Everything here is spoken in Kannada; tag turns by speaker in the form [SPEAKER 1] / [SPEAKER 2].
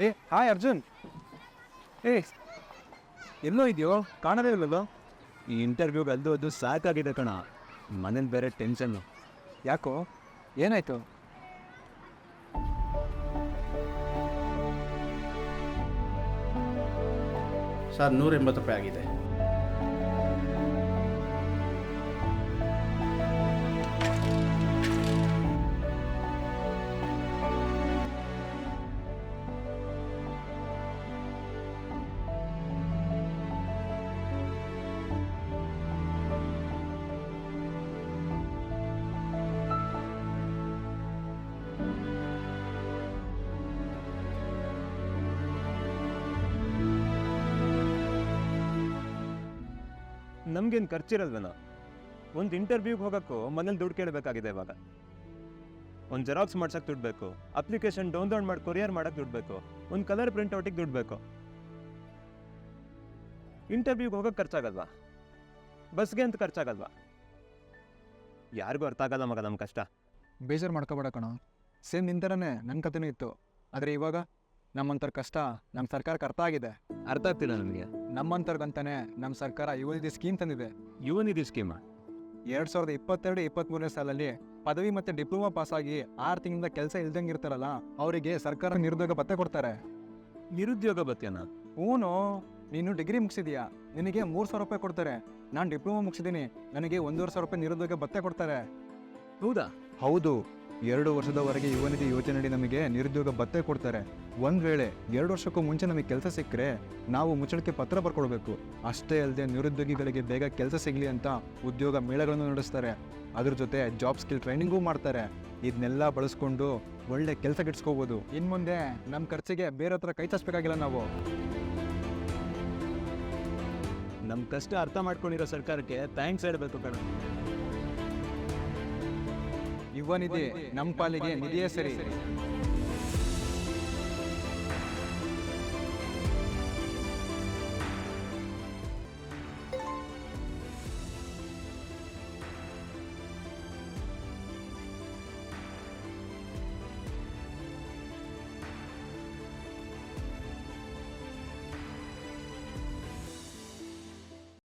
[SPEAKER 1] ಏ ಹಾಯ್ ಅರ್ಜುನ್. ಏ ಎಲ್ಲೋ ಇದೆಯೋ? ಕಾಣದೇ ಇಲ್ಲಲ್ಲೋ?
[SPEAKER 2] ಈ ಇಂಟರ್ವ್ಯೂಗೆ ಅದು ಅದು ಸಾಕಾಗಿದೆ ಕಣ. ಮನೇಲಿ ಬೇರೆ ಟೆನ್ಷನ್ನು
[SPEAKER 1] ಯಾಕೋ? ಏನಾಯ್ತು?
[SPEAKER 3] ಸರ್ ನೂರ ಎಂಬತ್ತು ರೂಪಾಯಿ ಆಗಿದೆ.
[SPEAKER 2] ನಮ್ಗೇನು ಖರ್ಚಿರಲ್ವೇನೋ? ಒಂದು ಇಂಟರ್ವ್ಯೂಗೆ ಹೋಗೋಕ್ಕೂ ಮನೇಲಿ ದುಡ್ಡು ಕೇಳಬೇಕಾಗಿದೆ ಇವಾಗ. ಒಂದು ಜೆರಾಕ್ಸ್ ಮಾಡ್ಸೋಕ್ಕೆ ದುಡ್ಡು ಬೇಕು ಅಪ್ಲಿಕೇಶನ್ ಡೌನ್ಲೋಡ್ ಮಾಡಿ ಕೊರಿಯರ್ ಮಾಡೋಕ್ಕೆ ದುಡ್ಡು ಬೇಕು ಒಂದು ಕಲರ್ ಪ್ರಿಂಟ್ಔಟಿಗೆ ದುಡ್ಡು ಬೇಕು. ಇಂಟರ್ವ್ಯೂಗೆ ಹೋಗೋಕ್ಕೆ ಖರ್ಚಾಗಲ್ವಾ? ಬಸ್ಗೆ ಅಂತ ಖರ್ಚಾಗಲ್ವಾ? ಯಾರಿಗೂ ಅರ್ಥ ಆಗಲ್ಲ ಮಗ ನಮ್ಮ ಕಷ್ಟ.
[SPEAKER 1] ಬೇಜಾರು ಮಾಡ್ಕೋಬೇಡ ಕಣೋ. ಸೇಮ್ ನಿಂತರನೇ ನನ್ನ ಕಥೆನೂ ಇತ್ತು. ಆದರೆ ಇವಾಗ ನಮ್ಮಂಥರ ಕಷ್ಟ ನಮ್ಮ ಸರ್ಕಾರಕ್ಕೆ ಅರ್ಥ ಆಗಿದೆ.
[SPEAKER 2] ಅರ್ಥ ಆಗ್ತಿಲ್ಲ ನನಗೆ.
[SPEAKER 1] ನಮ್ಮಂಥರ್ಗಂತಾನೆ ನಮ್ಮ ಸರ್ಕಾರ ಯುವನಿಧಿ ಸ್ಕೀಮ್ ತಂದಿದೆ.
[SPEAKER 2] ಯುವನಿಧಿ ಸ್ಕೀಮ್
[SPEAKER 1] ಎರಡು ಸಾವಿರದ ಇಪ್ಪತ್ತೆರಡು ಇಪ್ಪತ್ತ್ಮೂರನೇ ಸಾಲಲ್ಲಿ ಪದವಿ ಮತ್ತು ಡಿಪ್ಲೊಮಾ ಪಾಸಾಗಿ ಆರು ತಿಂಗಳಿಂದ ಕೆಲಸ ಇಲ್ದಂಗೆ ಇರ್ತಾರಲ್ಲ ಅವರಿಗೆ ಸರ್ಕಾರ ನಿರುದ್ಯೋಗ ಭತ್ತೆ ಕೊಡ್ತಾರೆ.
[SPEAKER 2] ನಿರುದ್ಯೋಗ ಭತ್ಯನ?
[SPEAKER 1] ಹೂನು ನೀನು ಡಿಗ್ರಿ ಮುಗಿಸಿದ್ಯಾ? ನಿನಗೆ ಮೂರು ಸಾವಿರ ರೂಪಾಯಿ ಕೊಡ್ತಾರೆ. ನಾನು ಡಿಪ್ಲೊಮಾ ಮುಗಿಸಿದ್ದೀನಿ ನನಗೆ ಒಂದೂವರೆ ಸಾವಿರ ರೂಪಾಯಿ ನಿರುದ್ಯೋಗ ಭತ್ತೆ ಕೊಡ್ತಾರೆ.
[SPEAKER 2] ಹೌದಾ?
[SPEAKER 1] ಹೌದು. ಎರಡು ವರ್ಷದವರೆಗೆ ಯುವನಿಧಿ ಯೋಜನೆಯಡಿ ನಮಗೆ ನಿರುದ್ಯೋಗ ಭತ್ತೆ ಕೊಡ್ತಾರೆ. ಒಂದು ವೇಳೆ ಎರಡು ವರ್ಷಕ್ಕೂ ಮುಂಚೆ ನಮಗೆ ಕೆಲಸ ಸಿಕ್ಕರೆ ನಾವು ಮುಚ್ಚಳಕ್ಕೆ ಪತ್ರ ಬರ್ಕೊಡ್ಬೇಕು. ಅಷ್ಟೇ ಅಲ್ಲದೆ ನಿರುದ್ಯೋಗಿಗಳಿಗೆ ಬೇಗ ಕೆಲಸ ಸಿಗಲಿ ಅಂತ ಉದ್ಯೋಗ ಮೇಳಗಳನ್ನು ನಡೆಸ್ತಾರೆ. ಅದ್ರ ಜೊತೆ ಜಾಬ್ ಸ್ಕಿಲ್ ಟ್ರೈನಿಂಗೂ ಮಾಡ್ತಾರೆ. ಇದನ್ನೆಲ್ಲ ಬಳಸ್ಕೊಂಡು ಒಳ್ಳೆ ಕೆಲಸ ಗಿಟ್ಸ್ಕೋಬೋದು ಇನ್ನು ಮುಂದೆ ನಮ್ಮ ಖರ್ಚಿಗೆ ಬೇರೆ ಹತ್ರ ಕೈ ನಾವು.
[SPEAKER 2] ನಮ್ಮ ಕಷ್ಟ ಅರ್ಥ ಮಾಡ್ಕೊಂಡಿರೋ ಸರ್ಕಾರಕ್ಕೆ ಥ್ಯಾಂಕ್ಸ್ ಹೇಳಬೇಕು ಕಣ.
[SPEAKER 1] ಯುವ ನಿಧಿ ನಮ್ಮ ಪಾಲಿಗೆ ನಿಧಿಯೇ ಸರಿ.